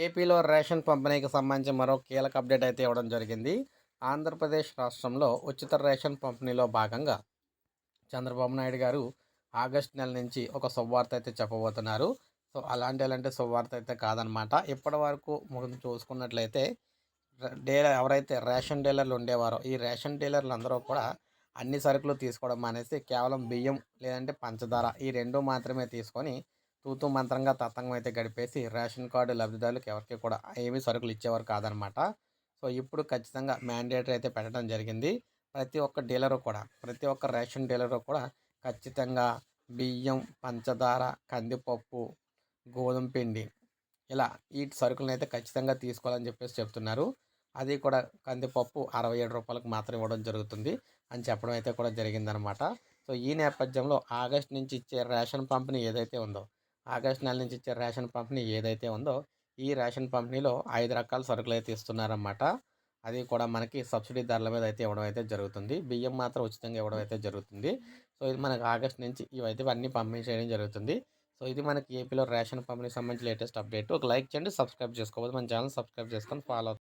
ఏపీలో రేషన్ పంపిణీకి సంబంధించి మరో కీలక అప్డేట్ అయితే ఇవ్వడం జరిగింది. ఆంధ్రప్రదేశ్ రాష్ట్రంలో ఉచిత రేషన్ పంపిణీలో భాగంగా చంద్రబాబు నాయుడు గారు ఆగస్ట్ నెల నుంచి ఒక శుభవార్త అయితే చెప్పబోతున్నారు. సో అలాంటి అలాంటి శుభవార్త అయితే కాదనమాట ఇప్పటి వరకు మనం చూసుకున్నట్లయితే డీలర్ ఎవరైతే రేషన్ డీలర్లు ఉండేవారో ఈ రేషన్ డీలర్లు అందరూ కూడా అన్ని సరుకులు తీసుకోవడం అనేసి కేవలం బియ్యం లేదంటే పంచదార ఈ రెండు మాత్రమే తీసుకొని తూతూ మంత్రంగా తతంగం అయితే గడిపేసి రేషన్ కార్డు లబ్ధిదారులకు ఎవరికి కూడా ఏమీ సరుకులు ఇచ్చేవారు కాదనమాట. సో ఇప్పుడు ఖచ్చితంగా మ్యాండేటరీ అయితే పెట్టడం జరిగింది. ప్రతి ఒక్క డీలరు కూడా ప్రతి ఒక్క రేషన్ డీలరు కూడా ఖచ్చితంగా బియ్యం పంచదార కందిపప్పు గోధుమ పిండి ఇలా ఈ సరుకులను అయితే ఖచ్చితంగా తీసుకోవాలని చెప్పేసి చెప్తున్నారు. అది కూడా కందిపప్పు అరవై ఏడు రూపాయలకు మాత్రం ఇవ్వడం జరుగుతుంది అని చెప్పడం అయితే కూడా జరిగిందనమాట. సో ఈ నేపథ్యంలో ఆగస్ట్ నుంచి ఇచ్చే రేషన్ పంపిణీ ఏదైతే ఉందో ఆగస్ట్ నెల నుంచి ఇచ్చే రేషన్ పంపిణీ ఏదైతే ఉందో ఈ రేషన్ పంపిణీలో ఐదు రకాల సరుకులు అయితే ఇస్తున్నారన్నమాట. అది కూడా మనకి సబ్సిడీ ధరల మీద అయితే ఇవ్వడం అయితే జరుగుతుంది. బియ్యం మాత్రం ఉచితంగా ఇవ్వడం అయితే జరుగుతుంది. సో ఇది మనకి ఆగస్ట్ నుంచి ఇవైతే అన్నీ పంపిణీ చేయడం జరుగుతుంది. సో ఇది మనకి ఏపీలో రేషన్ పంపిణీకి సంబంధించి లేటెస్ట్ అప్డేట్. ఒక లైక్ చేయండి సబ్స్క్రైబ్ చేసుకోవద్దు. మన ఛానల్ సబ్స్క్రైబ్ చేసుకొని ఫాలో